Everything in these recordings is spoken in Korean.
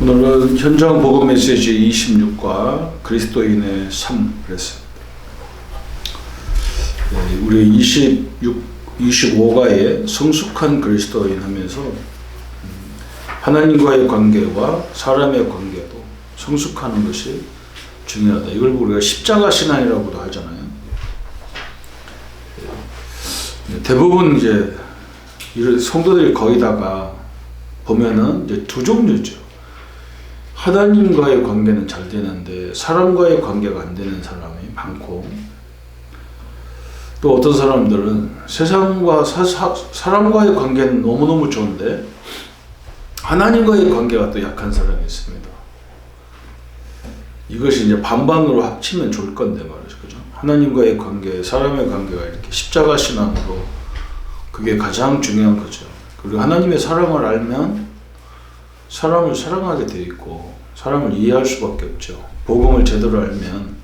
오늘은 현장 복음 메시지 26과 그리스도인의 삶 그랬어요. 네, 우리 26, 25가의 성숙한 그리스도인 하면서 음, 하나님과의 관계와 사람의 관계도 성숙하는 것이 중요하다. 이걸 우리가 십자가 신앙이라고도 하잖아요. 네, 대부분 이제 성도들이 거의 다가 보면은 이제 두 종류죠. 하나님과의 관계는 잘 되는데 사람과의 관계가 안 되는 사람이 많고 또 어떤 사람들은 세상과 사, 사, 사 람과의 관계는 너무너무 좋은데 하나님과의 관계가 또 약한 사람이 있습니다. 이것이 이제 반반으로 합치면 좋을 건데 말이죠. 그죠? 하나님과의 관계, 사람의 관계가 이렇게 십자가 신앙으로 그게 가장 중요한 거죠. 그리고 하나님의 사랑을 알면 사람을 사랑하게 돼 있고 사람을 이해할 수밖에 없죠. 복음을 제대로 알면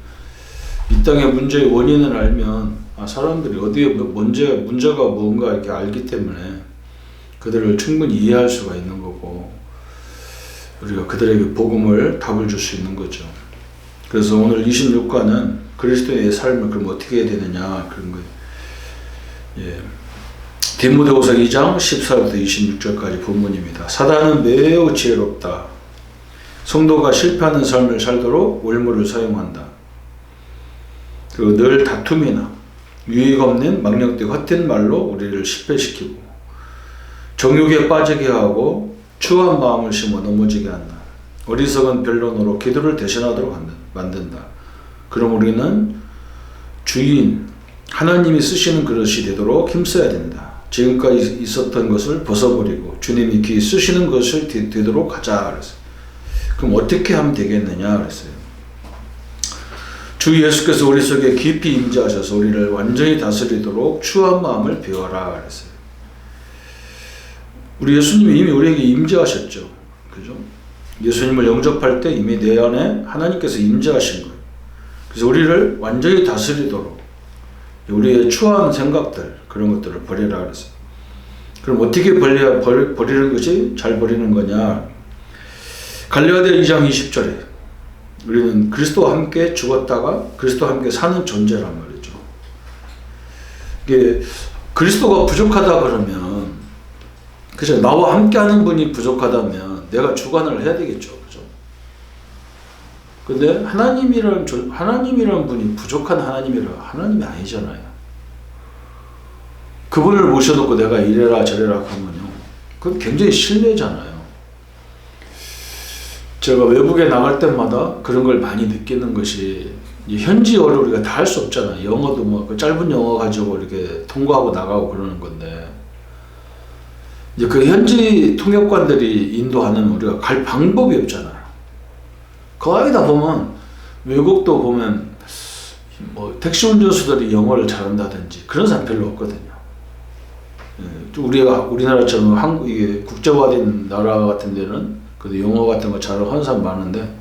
이 땅의 문제의 원인을 알면 아, 사람들이 어디에 문제 문제가 뭔가 이렇게 알기 때문에 그들을 충분히 이해할 수가 있는 거고 우리가 그들에게 복음을 답을 줄 수 있는 거죠. 그래서 오늘 26과는 그리스도의 삶을 그럼 어떻게 해야 되느냐 그런 거예요. 예. 디모데후서 2장 14부터 26절까지 본문입니다. 사단은 매우 지혜롭다. 성도가 실패하는 삶을 살도록 올무를 사용한다. 그리고 늘 다툼이나 유익 없는 망령되고 헛된 말로 우리를 실패시키고 정욕에 빠지게 하고 추한 마음을 심어 넘어지게 한다. 어리석은 변론으로 기도를 대신하도록 만든다. 그럼 우리는 주인 하나님이 쓰시는 그릇이 되도록 힘써야 된다. 지금까지 있었던 것을 벗어버리고 주님이 귀 쓰시는 것을 되도록 하자 그랬어요. 그럼 어떻게 하면 되겠느냐 그랬어요. 주 예수께서 우리 속에 깊이 임재하셔서 우리를 완전히 다스리도록 추한 마음을 비워라 그랬어요. 우리 예수님이 이미 우리에게 임재하셨죠. 그죠? 예수님을 영접할 때 이미 내 안에 하나님께서 임재하신 거예요. 그래서 우리를 완전히 다스리도록 우리의 추한 생각들 그런 것들을 버리라 그랬어요. 그럼 어떻게 버려, 버리, 버리는 것이 잘 버리는 거냐? 갈라디아 2장 20절에 우리는 그리스도와 함께 죽었다가 그리스도와 함께 사는 존재란 말이죠. 이게 그리스도가 부족하다 그러면 그죠 나와 함께하는 분이 부족하다면 내가 주관을 해야 되겠죠? 근데 하나님이란 하나님이란 분이 부족한 하나님이라 하나님이 아니잖아요. 그분을 모셔놓고 내가 이래라 저래라 하면요, 그건 굉장히 실례잖아요. 제가 외국에 나갈 때마다 그런 걸 많이 느끼는 것이 현지어를 우리가 다 할 수 없잖아요. 영어도 뭐그 짧은 영어 가지고 이렇게 통과하고 나가고 그러는 건데 이제 그 현지 통역관들이 인도하는 우리가 갈 방법이 없잖아요. 거의 다 보면 외국도 보면 뭐 택시 운전수들이 영어를 잘한다든지 그런 사람 별로 없거든요. 예, 우리가 우리나라처럼 한국 이게 국제화된 나라 같은 데는 그래도 영어 같은 거 잘하는 사람 많은데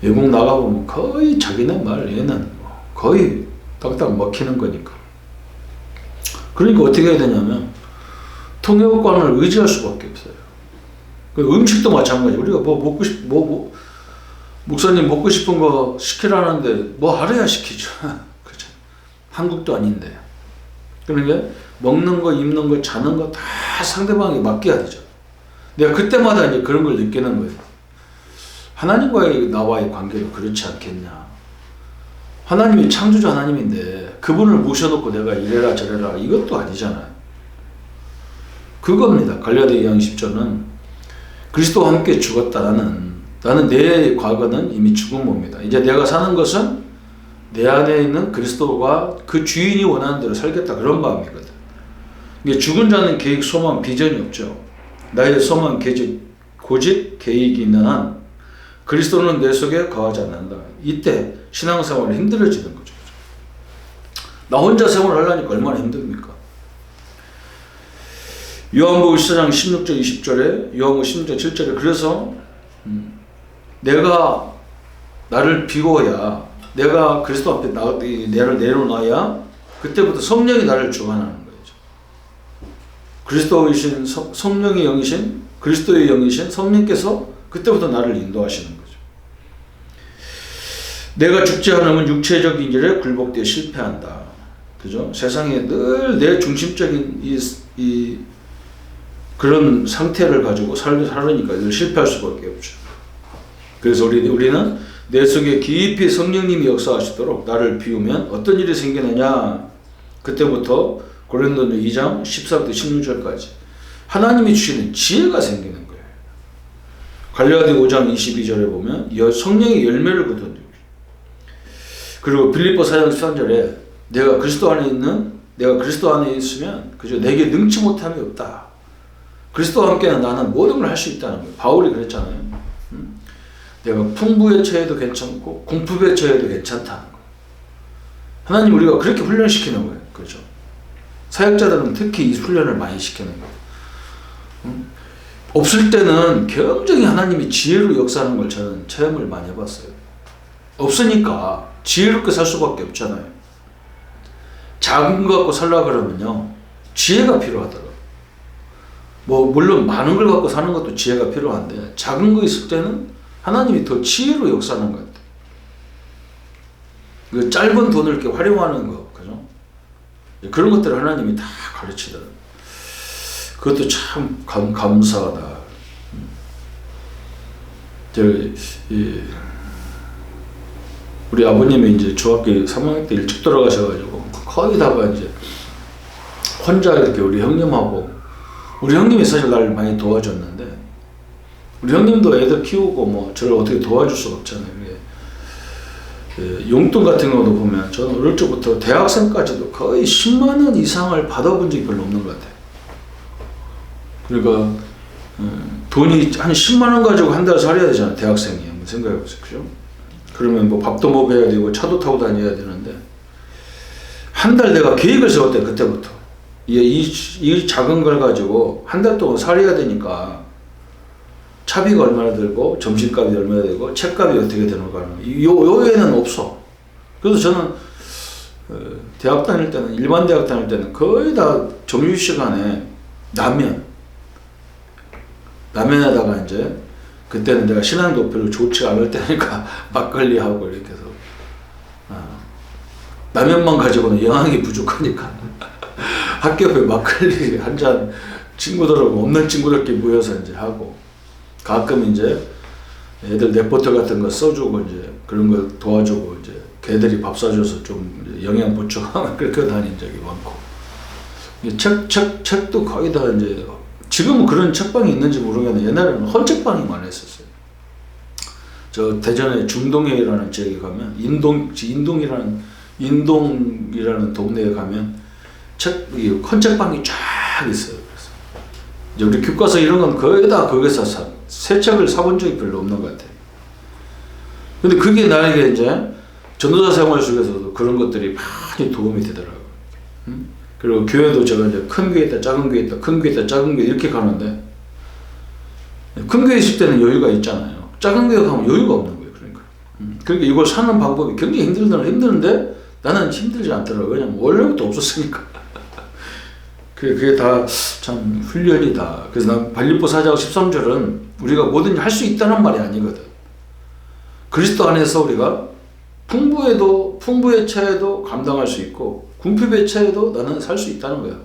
외국 나가 보면 거의 자기네 말 얘는 뭐 거의 딱딱 먹히는 거니까. 그러니까 어떻게 해야 되냐면 통역관을 의지할 수밖에 없어요. 그 음식도 마찬가지. 우리가 뭐 먹고 싶, 뭐, 뭐 목사님 먹고 싶은 거 시키라는데 뭐 알아야 시키죠. 그렇죠. 한국도 아닌데. 그러니까 먹는 거, 입는 거, 자는 거 다 상대방이 맡겨야 되죠. 내가 그때마다 이제 그런 걸 느끼는 거예요. 하나님과의 나와의 관계도 그렇지 않겠냐. 하나님이 창조주 하나님인데 그분을 모셔놓고 내가 이래라 저래라 이것도 아니잖아요. 그겁니다. 갈라디아 2장 10절은 그리스도와 함께 죽었다 나는 나는 내 과거는 이미 죽은 몸이다. 이제 내가 사는 것은 내 안에 있는 그리스도가 그 주인이 원하는 대로 살겠다 그런 마음이거든. 이게 죽은 자는 계획, 소망, 비전이 없죠. 나의 소망, 계직, 고집, 계획이 있는 한 그리스도는 내 속에 거하지 않는다. 이때 신앙생활이 힘들어지는 거죠. 나 혼자 생활하려니까 얼마나 힘듭니까? 요한복음 1장 16절 20절에 요한복음 16절 7절에 그래서 음, 내가 나를 비워야 내가 그리스도 앞에 나, 내를 내려놔야 그때부터 성령이 나를 주관하는 거죠. 그리스도이신 성령의 영이신 그리스도의 영이신 성령께서 그때부터 나를 인도하시는 거죠. 내가 죽지 않으면 육체적인 일에 굴복되어 실패한다. 그죠? 세상에 늘 내 중심적인 이, 이 그런 상태를 가지고 살, 살으니까 늘 실패할 수밖에 없죠. 그래서 우리, 우리는 내 속에 깊이 성령님이 역사하시도록 나를 비우면 어떤 일이 생기느냐 그때부터 고린도전 2장 14부터 16절까지 하나님이 주시는 지혜가 생기는 거예요. 갈라디 5장 22절에 보면 성령의 열매를 거둔 그리고 빌립보 4장 13절에 내가 그리스도 안에 있는 내가 그리스도 안에 있으면 그저 내게 능치 못함이 없다. 그리스도와 함께는 나는 모든 걸 할 수 있다는 거예요. 바울이 그랬잖아요. 음? 내가 풍부에 처해도 괜찮고 공품에 처해도 괜찮다는 거예요. 하나님 우리가 그렇게 훈련시키는 거예요. 그렇죠? 사역자들은 특히 이 훈련을 많이 시키는 거예요. 음? 없을 때는 굉장히 하나님이 지혜로 역사하는 걸 저는 체험을 많이 해봤어요. 없으니까 지혜롭게 살 수밖에 없잖아요. 작은 거 갖고 살라 그러면요. 지혜가 필요하더라고요. 뭐 물론 많은 걸 갖고 사는 것도 지혜가 필요한데 작은 거 있을 때는 하나님이 더 지혜로 역사하는 것 같아요. 그 짧은 돈을 이렇게 활용하는 거, 그죠? 그런 것들을 하나님이 다 가르치더라고요. 그것도 참 감, 감사하다. 음. 저, 이, 우리 아버님이 이제 중학교 3학년 때 일찍 돌아가셔가지고 거기다가 이제 혼자 이렇게 우리 형님하고 우리 형님이 사실 날 많이 도와줬는데 우리 형님도 애들 키우고 뭐 저를 어떻게 도와줄 수가 없잖아요. 그 용돈 같은 것도 보면 저는 어릴 적부터 대학생까지도 거의 10만 원 이상을 받아본 적이 별로 없는 것 같아요. 그러니까 음, 돈이 한 10만 원 가지고 한 달 살아야 되잖아요. 대학생이 한번 생각해 보세요. 그죠? 그러면 뭐 밥도 먹어야 되고 차도 타고 다녀야 되는데 한 달 내가 계획을 세웠대 그때부터 이, 이, 이 작은 걸 가지고 한 달 동안 살아야 되니까 차비가 얼마나 들고 점심값이 얼마나 되고 책값이 어떻게 되는가 요, 요에는 없어. 그래서 저는 어, 대학 다닐 때는 일반 대학 다닐 때는 거의 다 점심시간에 라면. 라면에다가 이제 그때는 내가 신앙도 별로 좋지 않을 때니까 막걸리하고 이렇게 해서 어, 라면만 가지고는 영양이 부족하니까. 학교 앞에 막걸리 한 잔 친구들하고 없는 친구들끼리 모여서 이제 하고 가끔 이제 애들 내포트 같은 거 써주고 이제 그런 거 도와주고 이제 걔들이 밥 사줘서 좀 영양 보충하고 그렇게 다닌 적이 많고 책, 책, 책도 거의 다 이제 지금은 그런 책방이 있는지 모르겠는데 옛날에는 헌책방이 많았었어요. 저 대전에 중동회라는 지역에 가면 인동 인동이라는 인동이라는 동네에 가면 책 헌책방이 쫙 있어요. 그래서 이제 우리 교과서 이런 건 거의 다 거기서 사, 새 책을 사본 적이 별로 없는 것 같아요. 근데 그게 나에게 이제 전도자 생활 속에서도 그런 것들이 많이 도움이 되더라고요. 음? 그리고 교회도 제가 이제 큰 교회 있다, 작은 교회 있다, 큰 교회 있다, 작은 교회 이렇게 가는데 큰 교회 있을 때는 여유가 있잖아요. 작은 교회 가면 여유가 없는 거예요. 그러니까. 음. 그러니까 이걸 사는 방법이 굉장히 힘들더라 힘드는데 나는 힘들지 않더라고요. 왜냐면 원래부터 없었으니까. 그게 다참 훈련이다. 그래서 난 발리포 4장 13절은 우리가 뭐든지 할 수 있다는 말이 아니거든. 그리스도 안에서 우리가 풍부에도 풍부의 차에도 감당할 수 있고 궁핍의 차에도 나는 살 수 있다는 거야.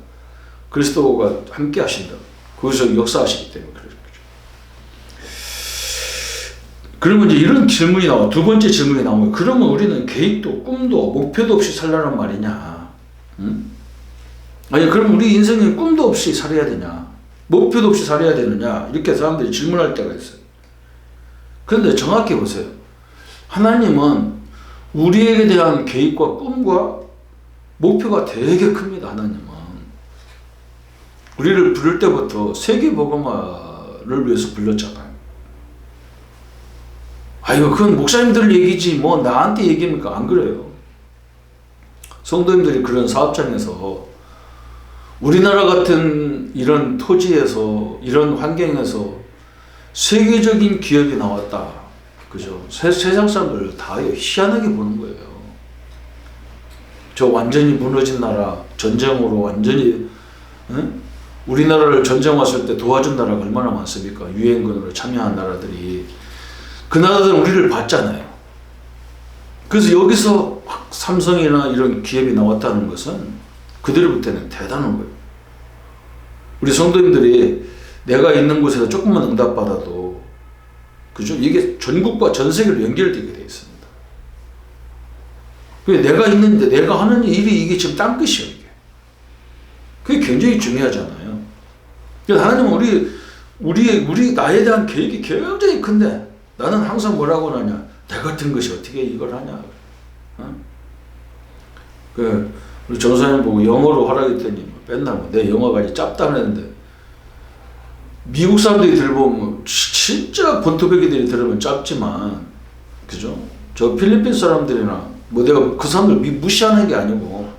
그리스도가 함께 하신다. 거기서 역사하시기 때문에 그런 거죠. 그러면 이제 이런 질문이 나와. 두 번째 질문이 나오면 그러면 우리는 계획도 꿈도 목표도 없이 살라는 말이냐? 응? 아니 그럼 우리 인생에 꿈도 없이 살아야 되냐? 목표도 없이 살아야 되느냐? 이렇게 사람들이 질문할 때가 있어요. 그런데 정확히 보세요. 하나님은 우리에게 대한 계획과 꿈과 목표가 되게 큽니다. 하나님은 우리를 부를 때부터 세계 복음화를 위해서 불렀잖아요. 아이고 그건 목사님들 얘기지 뭐 나한테 얘기입니까? 안 그래요. 성도님들이 그런 사업장에서 우리나라 같은 이런 토지에서 이런 환경에서 세계적인 기업이 나왔다. 그죠? 세, 세상 사람들 다 희한하게 보는 거예요. 저 완전히 무너진 나라, 전쟁으로 완전히 응? 우리나라를 전쟁 왔을 때 도와준 나라가 얼마나 많습니까? 유엔군으로 참여한 나라들이 그 나라들은 우리를 봤잖아요. 그래서 여기서 삼성이나 이런 기업이 나왔다는 것은 그들부터는 대단한 거예요. 우리 성도님들이 내가 있는 곳에서 조금만 응답받아도 그죠? 이게 전국과 전 세계로 연결되게 돼 있습니다. 그 내가 있는데 내가 하는 일이 이게 지금 땅 끝이에요. 이게. 그게 굉장히 중요하잖아요. 하나님은 우리 우리 우리 나에 대한 계획이 굉장히 큰데 나는 항상 뭐라고 하냐? 내 같은 것이 어떻게 이걸 하냐? 어? 그 우리 전사님 보고 영어로 하라했더니 맨날 뭐 내 영어가 이제 짭답했는데 미국 사람들이 들어보면 진짜 본토배기들이 들으면 짧지만 그죠? 저 필리핀 사람들이나 뭐 내가 그 사람들 미- 무시하는 게 아니고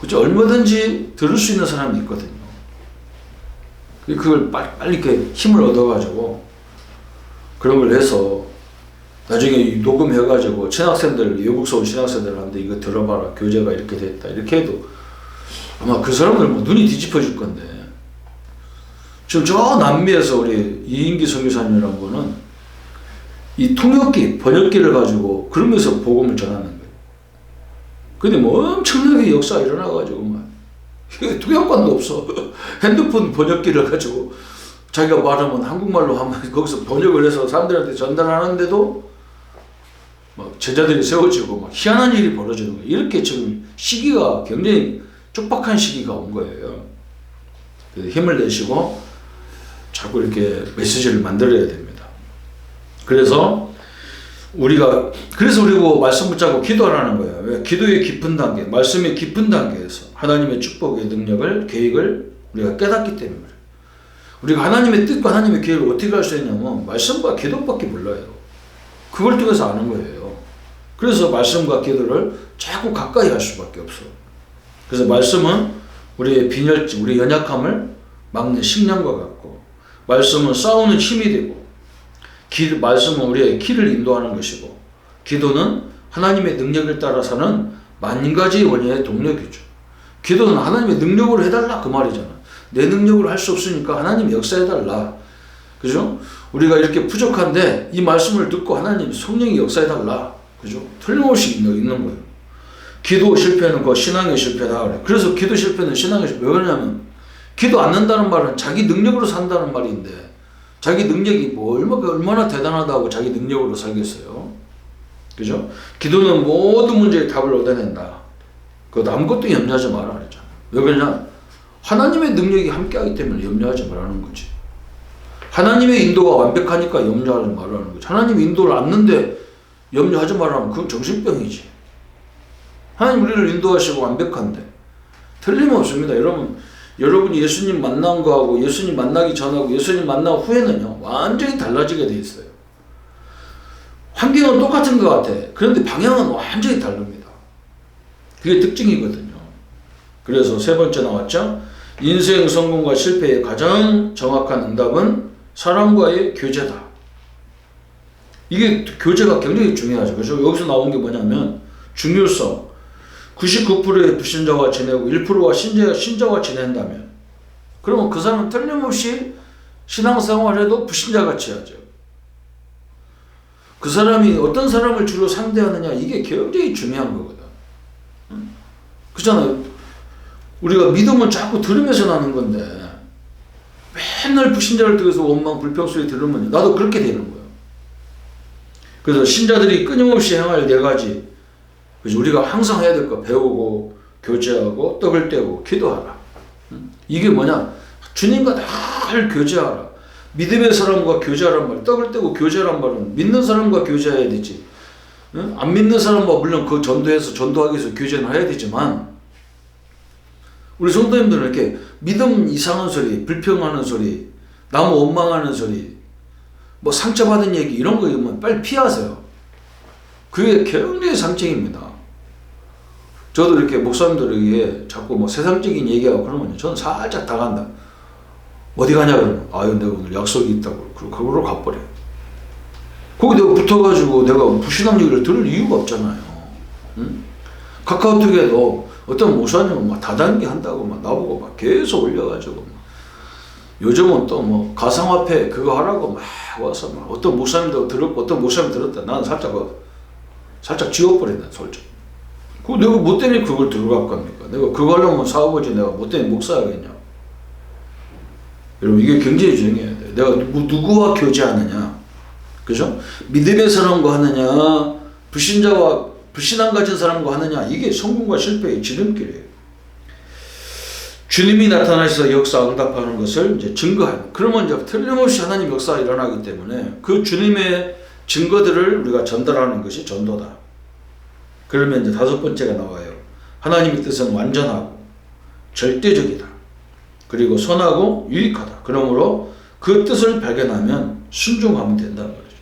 그죠? 얼마든지 들을 수 있는 사람이 있거든요. 그걸 빨리, 빨리 이렇게 힘을 얻어가지고 그런 걸 해서 나중에 녹음해가지고 신학생들 외국서 온 신학생들한테 이거 들어봐라 교재가 이렇게 됐다 이렇게 해도 아마 그 사람들 뭐 눈이 뒤집어질 건데. 지금 저 남미에서 우리 이인기 선교사님이라는 분은 이 통역기 번역기를 가지고 그러면서 복음을 전하는 거예요. 근데 뭐 엄청나게 역사가 일어나가지고 막. 통역관도 없어. 핸드폰 번역기를 가지고 자기가 말하면 한국말로 하면 거기서 번역을 해서 사람들한테 전달하는데도 막 제자들이 세워지고 막 희한한 일이 벌어지는 거예요. 이렇게 지금 시기가 굉장히 촉박한 시기가 온 거예요. 힘을 내시고 자꾸 이렇게 메시지를 만들어야 됩니다. 그래서 우리가 그래서 우리고 말씀 붙잡고 기도하라는 거예요. 왜? 기도의 깊은 단계, 말씀의 깊은 단계에서 하나님의 축복의 능력을 계획을 우리가 깨닫기 때문에. 우리가 하나님의 뜻과 하나님의 계획을 어떻게 할 수 있냐면 말씀과 기도밖에 몰라요. 그걸 통해서 아는 거예요. 그래서 말씀과 기도를 자꾸 가까이 할 수밖에 없어. 그래서 말씀은 우리의 빈혈증, 우리 연약함을 막는 식량과 같고, 말씀은 싸우는 힘이 되고, 기, 말씀은 우리의 길을 인도하는 것이고, 기도는 하나님의 능력을 따라서는 만 가지 원인의 동력이죠. 기도는 하나님의 능력으로 해달라 그 말이잖아. 내 능력으로 할 수 없으니까 하나님 역사해달라. 그죠? 우리가 이렇게 부족한데 이 말씀을 듣고 하나님 성령이 역사해달라. 그죠? 틀림없이 있는, 거예요. 기도 실패는 그 신앙의 실패다 그래. 그래서 기도 실패는 신앙의 실패. 왜 그러냐면 기도 않는다는 말은 자기 능력으로 산다는 말인데 자기 능력이 뭐 얼마, 얼마나 대단하다고 자기 능력으로 살겠어요. 그죠? 기도는 모든 문제의 답을 얻어낸다. 그것 아무것도 염려하지 마라 그랬잖아. 왜 그러냐? 하나님의 능력이 함께하기 때문에 염려하지 말라는 거지. 하나님의 인도가 완벽하니까 염려하지 말라는 거지. 하나님 인도를 않는데 염려하지 말라면 그건 정신병이지. 하나님 우리를 인도하시고 완벽한데 틀림없습니다. 여러분 여러분이 예수님 만난 거하고 예수님 만나기 전하고 예수님 만난 후에는요 완전히 달라지게 돼 있어요. 환경은 똑같은 것 같아. 그런데 방향은 완전히 다릅니다. 그게 특징이거든요. 그래서 세 번째 나왔죠. 인생 성공과 실패의 가장 정확한 응답은 사람과의 교제다. 이게 교제가 굉장히 중요하죠. 그죠? 여기서 나온 게 뭐냐면 중요성. 99%의 불신자와 지내고 1%와 신자, 신자와 지낸다면 그러면 그 사람은 틀림없이 신앙생활해도 불신자같이 하죠. 그 사람이 어떤 사람을 주로 상대하느냐 이게 굉장히 중요한 거거든. 응? 그잖아요. 우리가 믿음은 자꾸 들으면서 나는 건데 맨날 불신자를 통해서 원망 불평 소리 들으면 나도 그렇게 되는 거예요. 그래서 신자들이 끊임없이 행할 네 가지 그래서 우리가 항상 해야 될 거 배우고 교제하고 떡을 떼고 기도하라. 응? 이게 뭐냐? 주님과 늘 교제하라. 믿음의 사람과 교제하란 말, 떡을 떼고 교제란 말은 믿는 사람과 교제해야 되지. 응? 안 믿는 사람과 물론 그 전도해서 전도하기 위해서 교제는 해야 되지만 우리 성도님들은 이렇게 믿음 이상한 소리, 불평하는 소리, 남 원망하는 소리, 뭐 상처받은 얘기 이런 거 있으면 빨리 피하세요. 그게 굉장히 상징입니다. 저도 이렇게 목사님들에게 자꾸 뭐 세상적인 얘기하고 그러면 저는 살짝 당한다. 어디 가냐 그러면 아유 내가 오늘 약속이 있다고 그걸로 가버려. 거기 내가 붙어가지고 내가 불신앙 얘기를 들을 이유가 없잖아요. 응? 카카오톡에도 어떤 목사님은 막 다단계 한다고 막 나보고 막 계속 올려가지고 막 요즘은 또 뭐 가상화폐 그거 하라고 막 와서 막 어떤 목사님도 들었고 어떤 목사님 들었다. 나는 살짝 그- 살짝 지워버린다 솔직히. 그 내가 뭐 때문에 그걸 들어갈 겁니까? 내가 그거 하려면 사업하지 내가 뭐 때문에 목사야겠냐? 여러분 이게 굉장히 중요해야 돼. 내가 누구, 누구와 교제하느냐, 그죠? 믿음의 사람과 하느냐, 불신자와 불신앙 가진 사람과 하느냐 이게 성공과 실패의 지름길이에요. 주님이 나타나셔서 역사 응답하는 것을 이제 증거하는. 그러면 이제 틀림없이 하나님 역사가 일어나기 때문에 그 주님의 증거들을 우리가 전달하는 것이 전도다. 그러면 이제 다섯 번째가 나와요. 하나님의 뜻은 완전하고 절대적이다. 그리고 선하고 유익하다. 그러므로 그 뜻을 발견하면 순종하면 된다는 거죠.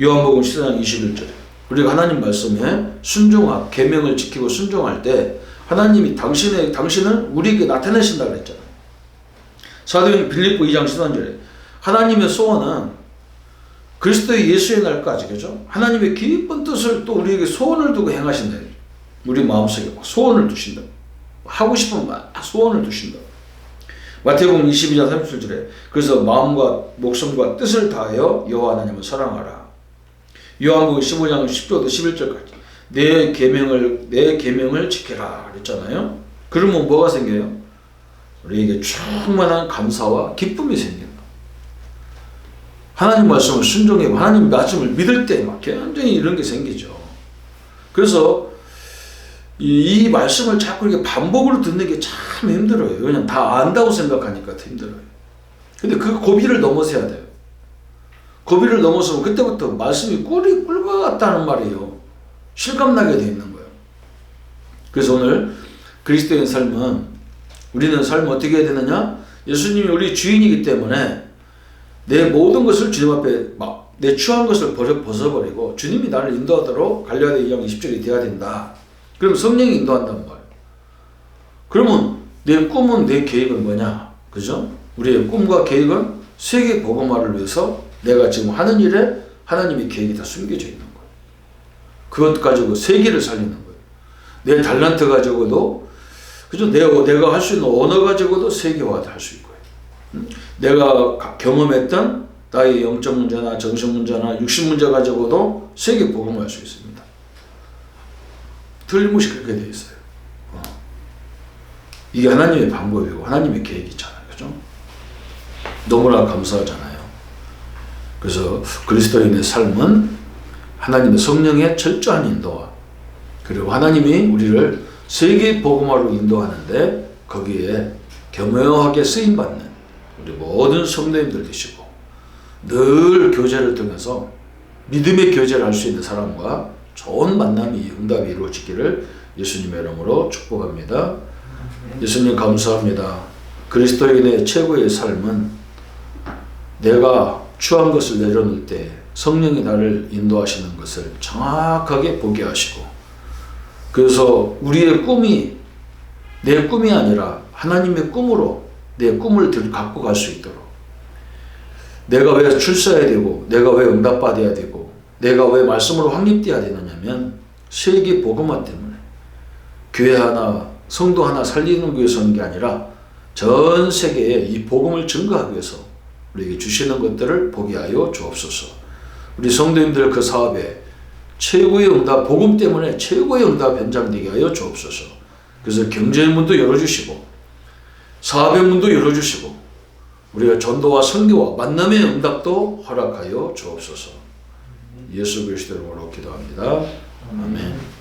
요한복음 14장 21절에 우리가 하나님 말씀에 순종하 계명을 지키고 순종할 때 하나님이 당신의 당신을 우리에게 나타내신다고 했잖아요. 사도행 빌립보 2장 13절에 하나님의 소원은 그리스도의 예수의 날까지 그죠? 하나님의 깊은 뜻을 또 우리에게 소원을 두고 행하신다. 우리 마음속에 막 소원을 두신다. 하고 싶은 막 소원을 두신다. 마태복음 22장 37절에 그래서 마음과 목숨과 뜻을 다하여 여호와 하나님을 사랑하라. 요한복음 15장 10절부터 11절까지 내 계명을 내 계명을 지켜라 그랬잖아요. 그러면 뭐가 생겨요? 우리에게 충만한 감사와 기쁨이 생긴다. 하나님 말씀을 순종하고 하나님 말씀을 믿을 때 막 굉장히 이런 게 생기죠. 그래서 이, 이 말씀을 자꾸 이렇게 반복으로 듣는 게 참 힘들어요. 왜냐면 다 안다고 생각하니까 더 힘들어요. 근데 그 고비를 넘어서야 돼요. 고비를 넘어서면 그때부터 말씀이 꿀이 꿀과 같다는 말이에요. 실감나게 돼 있는 거예요. 그래서 오늘 그리스도인 삶은 우리는 삶 어떻게 해야 되느냐? 예수님이 우리 주인이기 때문에 내 모든 것을 주님 앞에 막 내 취한 것을 버려 벗어버리고 주님이 나를 인도하도록 갈려야 2장 20절이 돼야 된다. 그럼 성령이 인도한단 말이에요. 그러면 내 꿈은 내 계획은 뭐냐? 그죠? 우리의 꿈과 계획은 세계 복음화를 위해서 내가 지금 하는 일에 하나님의 계획이 다 숨겨져 있는 거예요. 그것 가지고 세계를 살리는 거예요. 내 달란트 가지고도 그죠? 내가 내가 할 수 있는 언어 가지고도 세계화도 할수 있고요. 음? 내가 가- 경험했던 나의 영적 문제나 정신 문제나 육신 문제 가지고도 세계 복음화할 수 있습니다. 틀림없이 그렇게 돼 있어요. 어. 이게 하나님의 방법이고 하나님의 계획이잖아요. 그죠? 너무나 감사하잖아요. 그래서 그리스도인의 삶은 하나님의 성령의 철저한 인도와 그리고 하나님이 우리를 세계 복음화로 인도하는데 거기에 겸허하게 쓰임 받는 우리 모든 성도님들 되시고 늘 교제를 통해서 믿음의 교제를 할 수 있는 사람과 좋은 만남이 응답이 이루어지기를 예수님의 이름으로 축복합니다. 예수님 감사합니다. 그리스도인의 최고의 삶은 내가 추한 것을 내려놓을 때 성령이 나를 인도하시는 것을 정확하게 보게 하시고 그래서 우리의 꿈이 내 꿈이 아니라 하나님의 꿈으로 내 꿈을 들- 갖고 갈 수 있도록 내가 왜 출세해야 되고 내가 왜 응답받아야 되고 내가 왜 말씀으로 확립돼야 되느냐면 세계 복음화 때문에 교회 하나 성도 하나 살리는 위해서 하는 게 아니라 전 세계에 이 복음을 증거하기 위해서 우리에게 주시는 것들을 보게 하여 주옵소서. 우리 성도님들 그 사업에 최고의 응답, 복음 때문에 최고의 응답 현장 되게 하여 주옵소서. 그래서 경제의 문도 열어주시고 사업의 문도 열어주시고 우리가 전도와 선교와 만남의 응답도 허락하여 주옵소서. 예수 그리스도 이름으로 기도합니다. 아멘.